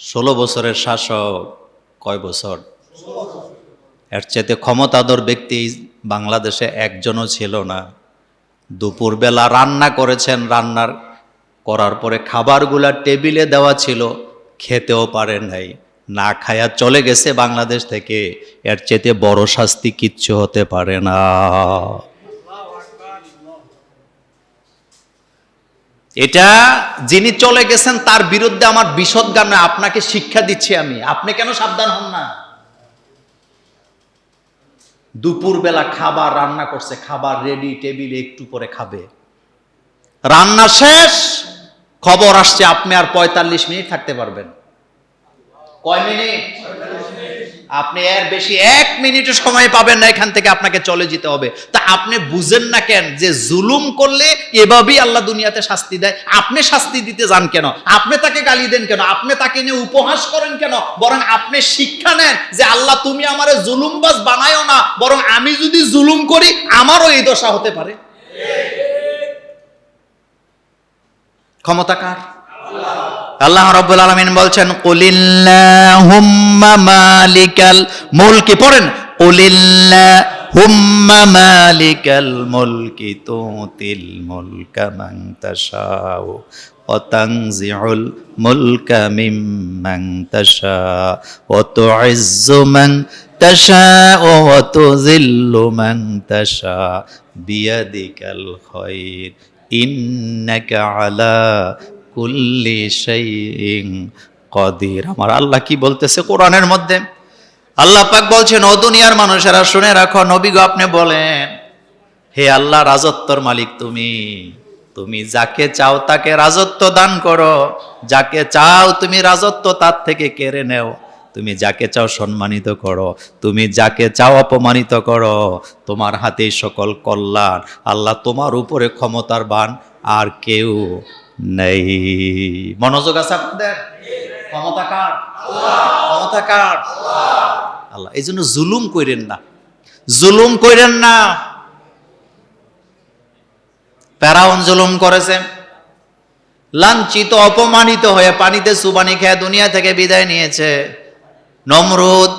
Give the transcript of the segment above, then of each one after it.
ষোলো বছরের শাসক কয় বছর? এর চাইতে ক্ষমতাধর ব্যক্তি বাংলাদেশে একজনও ছিল না। দুপুরবেলা রান্না করেছেন রান্নার করার পরে খাবারগুলা টেবিলে দেওয়া ছিল, খেতেও পারে নাই, না খায়া চলে গেছে বাংলাদেশ থেকে। এর চেতে বড় শাস্তি কিচ্ছু হতে পারে না। এটা যিনি চলে গেছেন, তার বিরুদ্ধে আমার বিশদ গানে আপনাকে শিক্ষা দিচ্ছি আমি। আপনি কেন সাবধান হন না? দুপুরবেলা খাবার রান্না করছে, খাবার রেডি টেবিলে একটু পরে খাবে। রান্না শেষ, খবর আসছে, আপনি আর পঁয়তাল্লিশ মিনিট থাকতে পারবেন। কয় মিনিট? আপনি এর বেশি এক মিনিটও সময় পাবেন না, এখান থেকে আপনাকে চলে যেতে হবে। তা আপনি বুঝেন না কেন যে জুলুম করলে এভাবেই আল্লাহ দুনিয়াতে শাস্তি দেয়? আপনি শাস্তি দিতে যান কেন? আপনি তাকে গালি দেন কেন? আপনি তাকে নিয়ে উপহাস করেন কেন? বরং আপনি শিক্ষা নেন যে আল্লাহ, তুমি আমারে জুলুমবাজ বানায়ও না, বরং আমি যদি জুলুম করি, আমারও এই দশা হতে পারে। ক্ষমতা কার? আল্লাহ রাব্বুল আলামিন বলছেন, কুলিল্লাহুম্মা মালিকাল মুলকি। পড়েন, কুলিল্লাহুম্মা মালিকাল মুলকি তুতিল মুলকা মান তাশাউ মিম্মান তাশা ওয়া তুইজ্জু মান তাশাউ ওয়া তুযিল্লু মান তাশা বিয়াদিকাল খায়র ইন্নাকা আলা কুল্লি শাইইন কদির। আমার আল্লাহ কি বলতেছে কোরআনের মধ্যে? আল্লাহ পাক বলছেন, ও দুনিয়ার মানুষেরা, শুনে রাখো, নবী আপনি বলেন, হে আল্লাহ রাজত্বর মালিক তুমি। তুমি যাকে চাও তাকে রাজত্ব দান করো। যাকে চাও তুমি রাজত্ব তার থেকে কেড়ে নেও। তুমি যাকে চাও সম্মানিত করো। তুমি যাকে চাও অপমানিত করো। তোমার হাতেই সকল কল্যাণ। আল্লাহ তোমার উপরে ক্ষমতার বান আর কেউ নেই। মনোযোগ আছে আপনাদের? ক্ষমতা কার? ক্ষমতা কার? আল্লাহ, এই জন্য জুলুম কইরেন না। জুলুম কইরেন না। প্যারাউন জুলুম করেছে। লাঞ্ছিত, অপমানিত হয়ে পানিতে সুবানি খেয়ে দুনিয়া থেকে বিদায় নিয়েছে। নমরুদ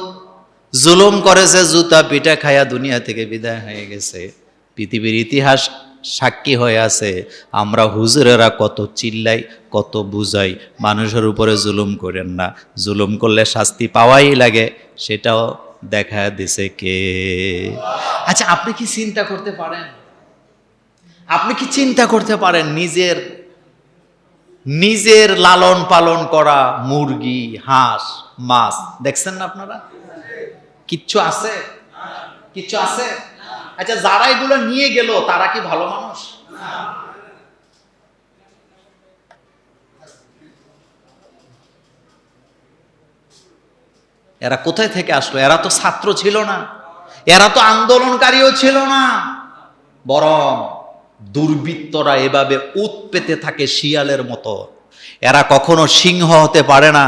জুলুম করেছে, জুতা পিঠা খায়া দুনিয়া থেকে বিদায় হয়ে গেছে। পৃথিবীর ইতিহাস সাক্ষী হয়ে আছে। আমরা হুজুরেরা কত চিল্লাই, কত বুঝাই, মানুষের উপরে জুলুম করেন না। জুলুম করলে শাস্তি পাওয়াই লাগে, সেটাও দেখা দিছে কে? আচ্ছা আপনি কি চিন্তা করতে পারেন? আপনি কি চিন্তা করতে পারেন নিজের নিজের লালন পালন করা মুরগি, হাঁস, মাছ, দেখছেন না আপনারা? কিচ্ছু আছে? কিচ্ছু আছে? আচ্ছা যারা এগুলো নিয়ে গেল, তারা কি ভালো মানুষ? এরা কোথায় থেকে আসলো? এরা তো ছাত্র ছিল না। এরা তো আন্দোলনকারীও ছিল না। বরং দুর্বৃত্তরা এভাবে উত পেতে থাকে শিয়ালের মতো। এরা কখনো সিংহ হতে পারে না,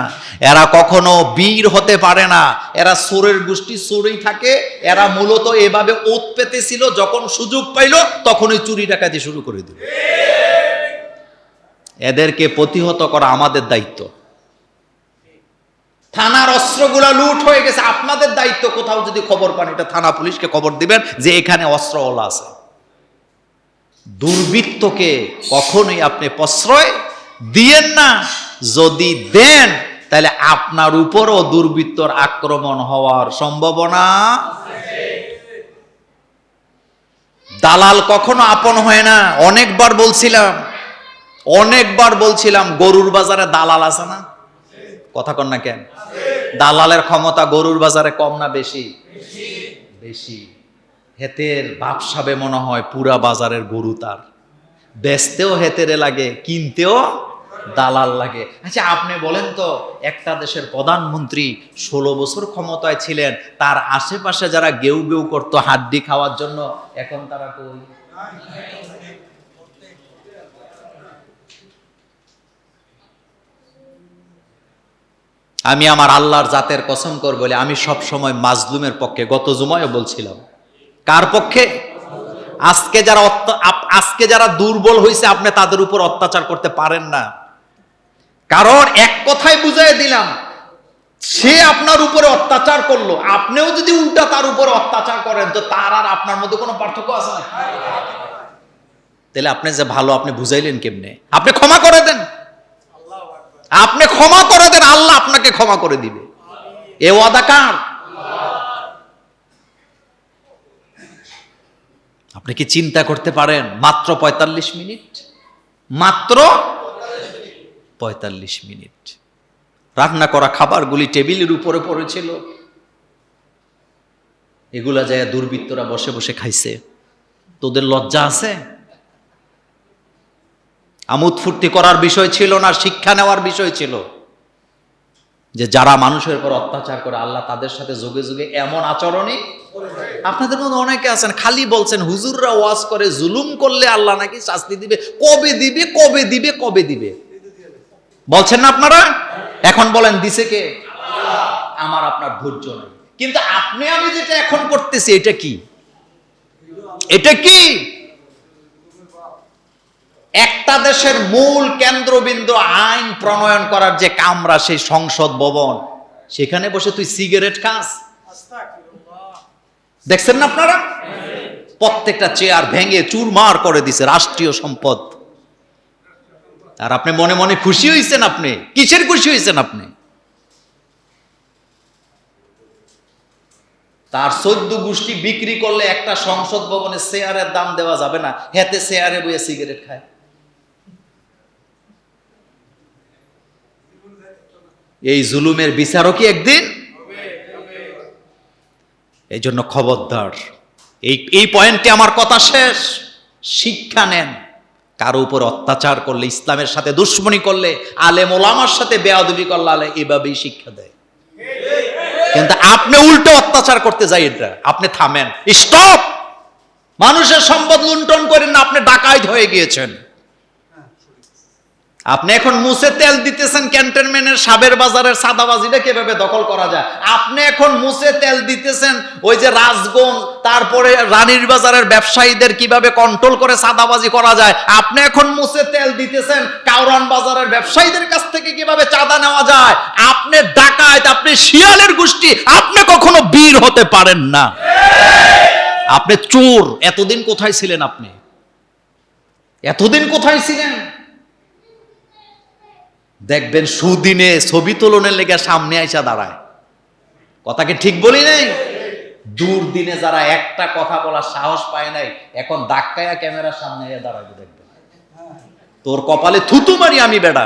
এরা কখনো বীর হতে পারে না। এরা সোরের গোষ্ঠী সোরেই থাকে, এরা মূলত এভাবে ওত পেতেছিল, যখন সুযোগ পাইল, তখনই চুরি ডাকাতি শুরু করে দিল। এদেরকে প্রতিহত করা আমাদের দায়িত্ব। থানার অস্ত্রগুলা লুট হয়ে গেছে, আপনাদের দায়িত্ব কোথাও যদি খবর পান, এটা থানা পুলিশকে খবর দিবেন যে এখানে অস্ত্রওয়ালা আছে। দুর্বৃত্তকে কখনোই আপনি প্রশ্রয় দিয়েন না। যদি দেন, তাহলে আপনার উপরও দুর্বৃত্তর আক্রমণ হওয়ার সম্ভাবনা দালাল কখনো আপন হয় না। অনেকবার বলছিলাম অনেকবার বলছিলাম, গরুর বাজারে দালাল আছে না? কথা কন না কেন? দালালের ক্ষমতা গরুর বাজারে কম না বেশি? বেশি। হেতের বাপসাবে মনে হয় পুরা বাজারের গরু তার। বেচতেও হেতেরে লাগে, কিনতেও দালাল লাগে। আচ্ছা আপনি বলেন তো, একটা দেশের প্রধানমন্ত্রী ষোলো বছর ক্ষমতায় ছিলেন, তার আশেপাশে যারা গেউ গেউ করতো হাড্ডি খাওয়ার জন্য, এখন তারা কই? আমি আমার আল্লাহর জাতের কসম কর বলে আমি সব সময় মাজলুমের পক্ষে, গত জুমায়ও বলছিলাম। কার পক্ষে? আজকে যারা আজকে যারা দুর্বল হয়েছে আপনি তাদের উপর অত্যাচার করতে পারেন না। কারণ এক কথায় বুঝাই দিলাম, সে আপনার উপরে অত্যাচার করল। আপনিও যদি উল্টা তার উপরে অত্যাচার করেন, তো তার আর আপনার মধ্যে কোনো পার্থক্য আছে না? তাহলে আপনি যে ভালো, আপনি বুঝাইলেন কেমনে? আপনি ক্ষমা করে দেন। আপনি ক্ষমা করে দেন, আল্লাহ আপনাকে ক্ষমা করে দিবে। এ ওয়াদা কার? আপনি কি চিন্তা করতে পারেন, মাত্র পঁয়তাল্লিশ মিনিট? মাত্র পঁয়তাল্লিশ মিনিট। রান্না করা খাবারগুলি টেবিলের উপরে পড়েছিল। এগুলা যায় দুর্বৃত্তরা বসে বসে খাইছে। তোদের লজ্জা আছে? আমোদ ফুর্তি করার বিষয় ছিল না, শিক্ষা নেওয়ার বিষয় ছিল। যে যারা মানুষের উপর অত্যাচার করে, আল্লাহ তাদের সাথে যোগে যোগে এমন আচরণই আপনাদের মধ্যে অনেকে আছেন, খালি বলছেন, হুজুররা ওয়াজ করে, জুলুম করলে আল্লাহ নাকি শাস্তি দিবে। কবে দিবে কবে দিবে কবে দিবে? বলছেন না আপনারা? এখন বলেন, দিছে কে? আমার আপনার ধৈর্য নেই। কিন্তু আপনি, আমি যেটা এখন করতেছি, এটা কি? এটা কি? একটা দেশের মূল কেন্দ্রবিন্দু আইন প্রণয়ন করার যে কামরা, সেই সংসদ ভবন, সেখানে বসে তুই সিগারেট খাস? দেখছেন না আপনারা? প্রত্যেকটা চেয়ার ভেঙে চুরমার করে দিছে রাষ্ট্রীয় সম্পদ। আর আপনি মনে মনে খুশি হয়েছেন আপনি? কিসের খুশি হয়েছেন আপনি? তার চোদ্দ গোষ্ঠী বিক্রি করলে একটা সংসদ ভবনে শেয়ারের দাম দেওয়া যাবে না। হেতে শেয়ারে বইয়ে সিগারেট খায়। এই জুলুমের বিচারও কি একদিন? এই জন্য খবরদার। এই এই পয়েন্টে আমার কথা শেষ। শিক্ষা নেন। কারও উপর অত্যাচার করলে, ইসলামের সাথে দুশ্মনী করলে, আলেম ওলামার সাথে বেয়াদবি করলে আলে এভাবেই শিক্ষা দেয়। কিন্তু আপনি উল্টো অত্যাচার করতে যাই এটা আপনি থামেন। স্টপ! মানুষের সম্পদ লুণ্ঠন করেন না, আপনি ডাকাইত হয়ে গিয়েছেন। আপনি এখন মুছে তেল দিতেছেন ক্যান্টনমেন্টের সাবের বাজারের সাদাবাজিটা কীভাবে দখল করা যায়? আপনি এখন মুছে তেল দিতেছেন ওই যে রাজগঞ্জ তারপরে রানীর বাজারের ব্যবসায়ীদের কীভাবে কন্ট্রোল করে সাদাবাজি করা যায়? আপনি এখন মুছে তেল দিতেছেন কাউরান বাজারের ব্যবসায়ীদের কাছ থেকে কীভাবে চাঁদা নেওয়া যায়? আপনি ডাকায় আপনি শিয়ালের গোষ্ঠী, আপনি কখনো বীর হতে পারেন না। আপনি চোর, এতদিন কোথায় ছিলেন আপনি? এতদিন কোথায় ছিলেন? দেখবেন সুদিনে ছবি তোলনের লেগে সামনে আইসা দাঁড়ায়। কথা কি ঠিক বলি নাই? দূর দিনে যারা একটা কথা বলার সাহস পায় নাই, এখন দাক্কায়া ক্যামেরার সামনে দাঁড়াবে দেখবেন। তোর কপালে থুতু মারি আমি বেড়া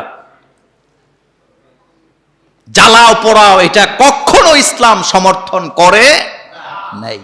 জ্বালাও পোড়াও, এটা কখনো ইসলাম সমর্থন করে নাই।